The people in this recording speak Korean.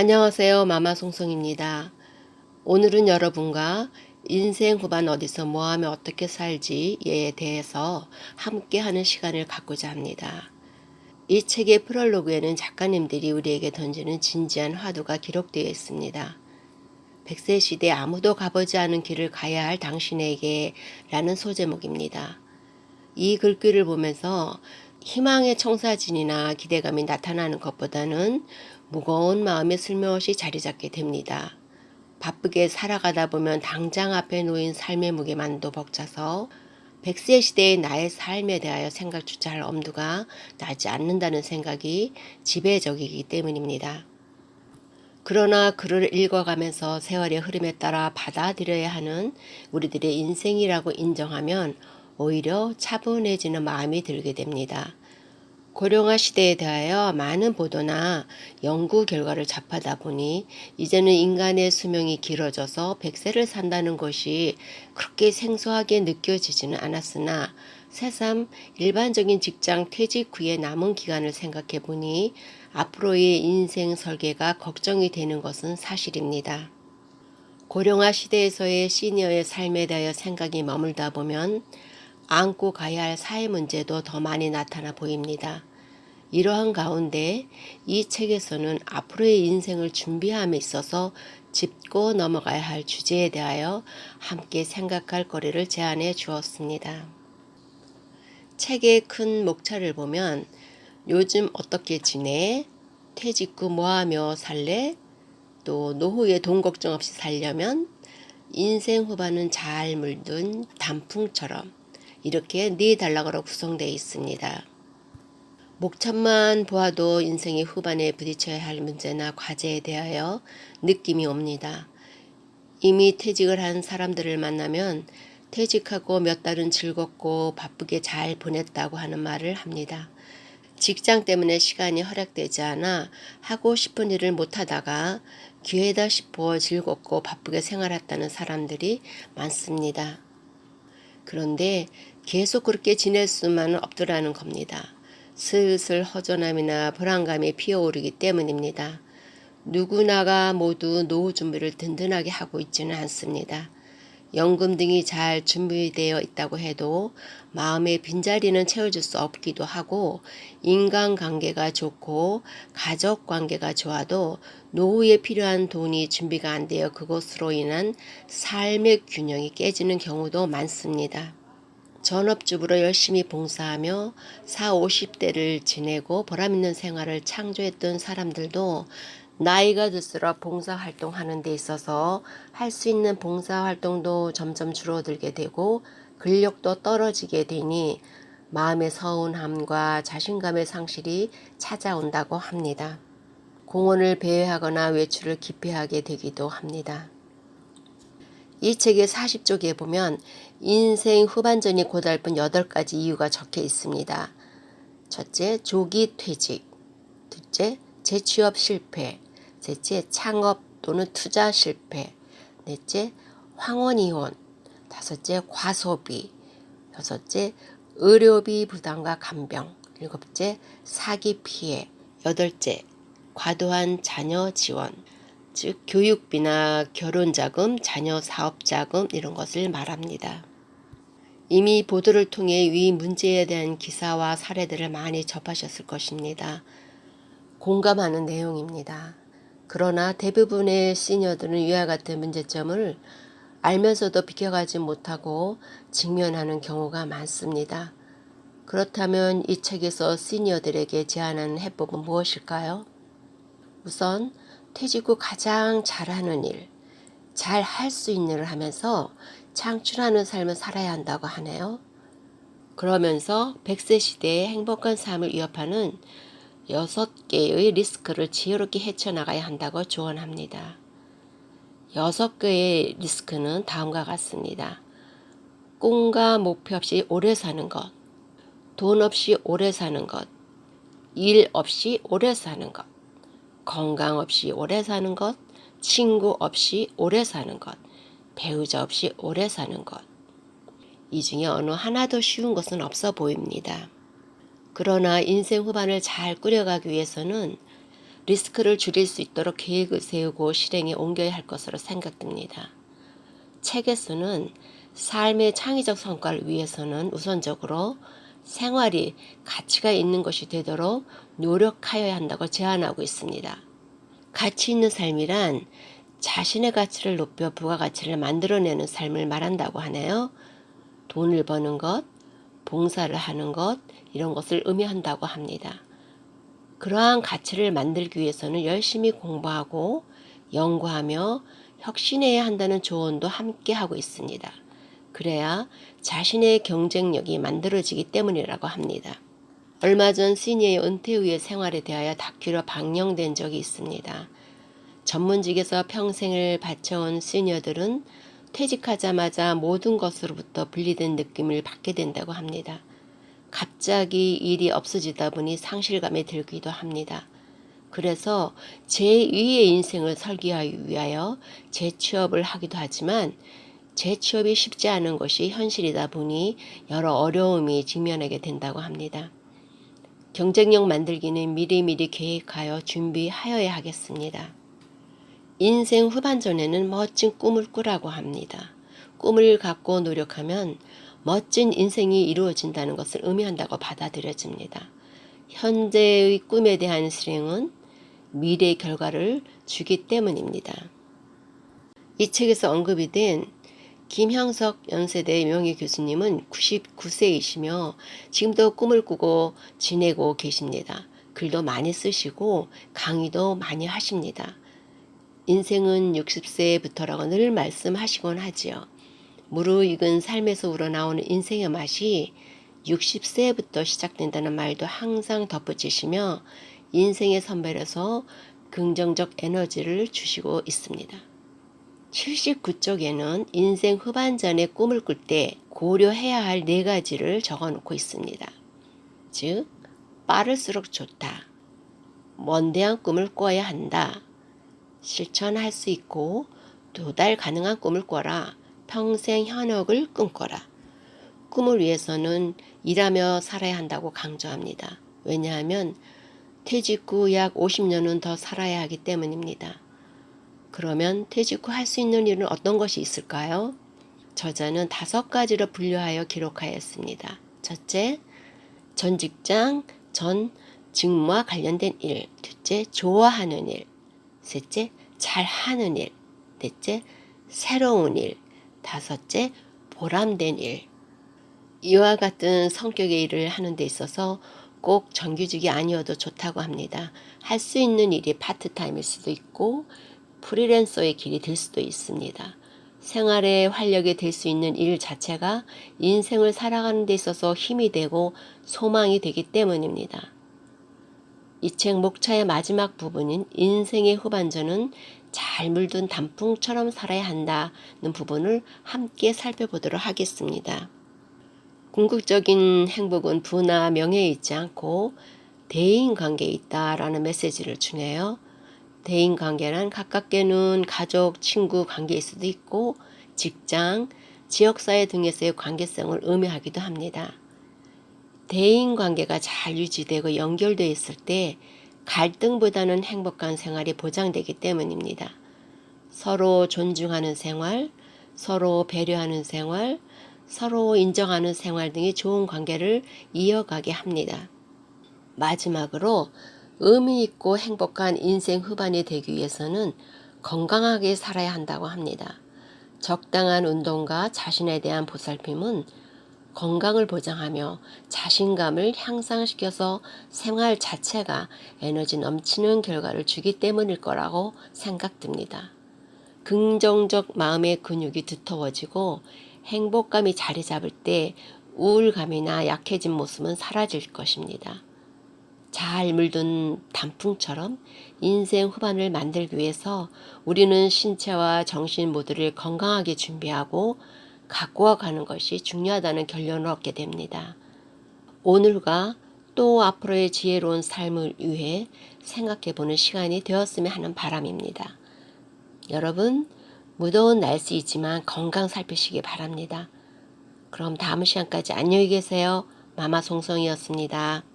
안녕하세요. 마마송송입니다. 오늘은 여러분과 인생 후반 어디서 뭐하며 어떻게 살지에 대해서 함께 하는 시간을 갖고자 합니다. 이 책의 프롤로그에는 작가님들이 우리에게 던지는 진지한 화두가 기록되어 있습니다. 백세 시대 아무도 가보지 않은 길을 가야 할 당신에게 라는 소제목입니다. 이 글귀를 보면서 희망의 청사진이나 기대감이 나타나는 것보다는 무거운 마음이 슬며시 자리 잡게 됩니다. 바쁘게 살아가다 보면 당장 앞에 놓인 삶의 무게만도 벅차서 백세 시대의 나의 삶에 대하여 생각조차 할 엄두가 나지 않는다는 생각이 지배적이기 때문입니다. 그러나 글을 읽어가면서 세월의 흐름에 따라 받아들여야 하는 우리들의 인생이라고 인정하면 오히려 차분해지는 마음이 들게 됩니다. 고령화 시대에 대하여 많은 보도나 연구 결과를 접하다 보니 이제는 인간의 수명이 길어져서 백세를 산다는 것이 그렇게 생소하게 느껴지지는 않았으나 새삼 일반적인 직장 퇴직 후에 남은 기간을 생각해 보니 앞으로의 인생 설계가 걱정이 되는 것은 사실입니다. 고령화 시대에서의 시니어의 삶에 대하여 생각이 머물다 보면 안고 가야 할 사회 문제도 더 많이 나타나 보입니다. 이러한 가운데 이 책에서는 앞으로의 인생을 준비함에 있어서 짚고 넘어가야 할 주제에 대하여 함께 생각할 거리를 제안해 주었습니다. 책의 큰 목차를 보면 요즘 어떻게 지내? 퇴직 후 뭐하며 살래? 또 노후에 돈 걱정 없이 살려면 인생 후반은 잘 물든 단풍처럼 이렇게 네 단락으로 구성되어 있습니다. 목참만 보아도 인생의 후반에 부딪혀야 할 문제나 과제에 대하여 느낌이 옵니다. 이미 퇴직을 한 사람들을 만나면 퇴직하고 몇 달은 즐겁고 바쁘게 잘 보냈다고 하는 말을 합니다. 직장 때문에 시간이 허락되지 않아 하고 싶은 일을 못하다가 기회다 싶어 즐겁고 바쁘게 생활했다는 사람들이 많습니다. 그런데 계속 그렇게 지낼 수만은 없더라는 겁니다. 슬슬 허전함이나 불안감이 피어오르기 때문입니다. 누구나가 모두 노후 준비를 든든하게 하고 있지는 않습니다. 연금 등이 잘 준비되어 있다고 해도 마음의 빈자리는 채워줄 수 없기도 하고 인간관계가 좋고 가족관계가 좋아도 노후에 필요한 돈이 준비가 안 되어 그것으로 인한 삶의 균형이 깨지는 경우도 많습니다. 전업주부로 열심히 봉사하며 4, 50대를 지내고 보람있는 생활을 창조했던 사람들도 나이가 들수록 봉사활동 하는 데 있어서 할 수 있는 봉사활동도 점점 줄어들게 되고 근력도 떨어지게 되니 마음의 서운함과 자신감의 상실이 찾아온다고 합니다. 공원을 배회하거나 외출을 기피하게 되기도 합니다. 이 책의 40쪽에 보면 인생 후반전이 고달픈 8가지 이유가 적혀 있습니다. 첫째, 조기 퇴직. 둘째, 재취업 실패. 셋째, 창업 또는 투자 실패. 넷째, 황혼 이혼. 다섯째, 과소비. 여섯째, 의료비 부담과 간병. 일곱째, 사기 피해. 여덟째, 과도한 자녀 지원. 즉 교육비나 결혼 자금, 자녀 사업 자금 이런 것을 말합니다. 이미 보도를 통해 위 문제에 대한 기사와 사례들을 많이 접하셨을 것입니다. 공감하는 내용입니다. 그러나 대부분의 시니어들은 위와 같은 문제점을 알면서도 비켜가지 못하고 직면하는 경우가 많습니다. 그렇다면 이 책에서 시니어들에게 제안하는 해법은 무엇일까요? 우선 퇴직 후 가장 잘하는 일, 잘 할 수 있는 일을 하면서 창출하는 삶을 살아야 한다고 하네요. 그러면서 100세 시대의 행복한 삶을 위협하는 6개의 리스크를 지혜롭게 헤쳐나가야 한다고 조언합니다. 6개의 리스크는 다음과 같습니다. 꿈과 목표 없이 오래 사는 것, 돈 없이 오래 사는 것, 일 없이 오래 사는 것, 건강 없이 오래 사는 것, 친구 없이 오래 사는 것, 배우자 없이 오래 사는 것. 이 중에 어느 하나도 쉬운 것은 없어 보입니다. 그러나 인생 후반을 잘 꾸려가기 위해서는 리스크를 줄일 수 있도록 계획을 세우고 실행에 옮겨야 할 것으로 생각됩니다. 책에서는 삶의 창의적 성과를 위해서는 우선적으로 생활이 가치가 있는 것이 되도록 노력하여야 한다고 제안하고 있습니다. 가치 있는 삶이란 자신의 가치를 높여 부가가치를 만들어내는 삶을 말한다고 하네요. 돈을 버는 것, 봉사를 하는 것, 이런 것을 의미한다고 합니다. 그러한 가치를 만들기 위해서는 열심히 공부하고 연구하며 혁신해야 한다는 조언도 함께 하고 있습니다. 그래야 자신의 경쟁력이 만들어지기 때문이라고 합니다. 얼마 전 시니의 은퇴 후의 생활에 대하여 다큐로 방영된 적이 있습니다. 전문직에서 평생을 바쳐온 시니어들은 퇴직하자마자 모든 것으로부터 분리된 느낌을 받게 된다고 합니다. 갑자기 일이 없어지다 보니 상실감이 들기도 합니다. 그래서 제2의 인생을 설계하기 위하여 재취업을 하기도 하지만 재취업이 쉽지 않은 것이 현실이다 보니 여러 어려움이 직면하게 된다고 합니다. 경쟁력 만들기는 미리미리 계획하여 준비하여야 하겠습니다. 인생 후반전에는 멋진 꿈을 꾸라고 합니다. 꿈을 갖고 노력하면 멋진 인생이 이루어진다는 것을 의미한다고 받아들여집니다. 현재의 꿈에 대한 실행은 미래의 결과를 주기 때문입니다. 이 책에서 언급이 된 김형석 연세대 명예 교수님은 99세이시며 지금도 꿈을 꾸고 지내고 계십니다. 글도 많이 쓰시고 강의도 많이 하십니다. 인생은 60세부터라고 늘 말씀하시곤 하지요. 무르익은 삶에서 우러나오는 인생의 맛이 60세부터 시작된다는 말도 항상 덧붙이시며 인생의 선별에서 긍정적 에너지를 주시고 있습니다. 79쪽에는 인생 후반전에 꿈을 꿀 때 고려해야 할 네 가지를 적어 놓고 있습니다. 즉, 빠를수록 좋다. 먼대한 꿈을 꿔야 한다. 실천할 수 있고 도달 가능한 꿈을 꿔라. 평생 현역을 꿈꿔라. 꿈을 위해서는 일하며 살아야 한다고 강조합니다. 왜냐하면 퇴직 후 약 50년은 더 살아야 하기 때문입니다. 그러면 퇴직 후 할 수 있는 일은 어떤 것이 있을까요? 저자는 다섯 가지로 분류하여 기록하였습니다. 첫째, 전 직장, 전 직무와 관련된 일. 둘째, 좋아하는 일. 셋째, 잘하는 일. 넷째, 새로운 일. 다섯째, 보람된 일. 이와 같은 성격의 일을 하는 데 있어서 꼭 정규직이 아니어도 좋다고 합니다. 할 수 있는 일이 파트타임일 수도 있고 프리랜서의 길이 될 수도 있습니다. 생활의 활력이 될 수 있는 일 자체가 인생을 살아가는 데 있어서 힘이 되고 소망이 되기 때문입니다. 이 책 목차의 마지막 부분인 인생의 후반전은 잘 물든 단풍처럼 살아야 한다는 부분을 함께 살펴보도록 하겠습니다. 궁극적인 행복은 부나 명예에 있지 않고 대인 관계에 있다라는 메시지를 주네요. 대인 관계란 가깝게는 가족, 친구 관계일 수도 있고 직장, 지역사회 등에서의 관계성을 의미하기도 합니다. 대인 관계가 잘 유지되고 연결되어 있을 때 갈등보다는 행복한 생활이 보장되기 때문입니다. 서로 존중하는 생활, 서로 배려하는 생활, 서로 인정하는 생활 등의 좋은 관계를 이어가게 합니다. 마지막으로 의미 있고 행복한 인생 후반이 되기 위해서는 건강하게 살아야 한다고 합니다. 적당한 운동과 자신에 대한 보살핌은 건강을 보장하며 자신감을 향상시켜서 생활 자체가 에너지 넘치는 결과를 주기 때문일 거라고 생각됩니다. 긍정적 마음의 근육이 두터워지고 행복감이 자리 잡을 때 우울감이나 약해진 모습은 사라질 것입니다. 잘 물든 단풍처럼 인생 후반을 만들기 위해서 우리는 신체와 정신 모두를 건강하게 준비하고 갖고 가는 것이 중요하다는 결론을 얻게 됩니다. 오늘과 또 앞으로의 지혜로운 삶을 위해 생각해 보는 시간이 되었으면 하는 바람입니다. 여러분, 무더운 날씨이지만 건강 살피시기 바랍니다. 그럼 다음 시간까지 안녕히 계세요. 마마 송송이었습니다.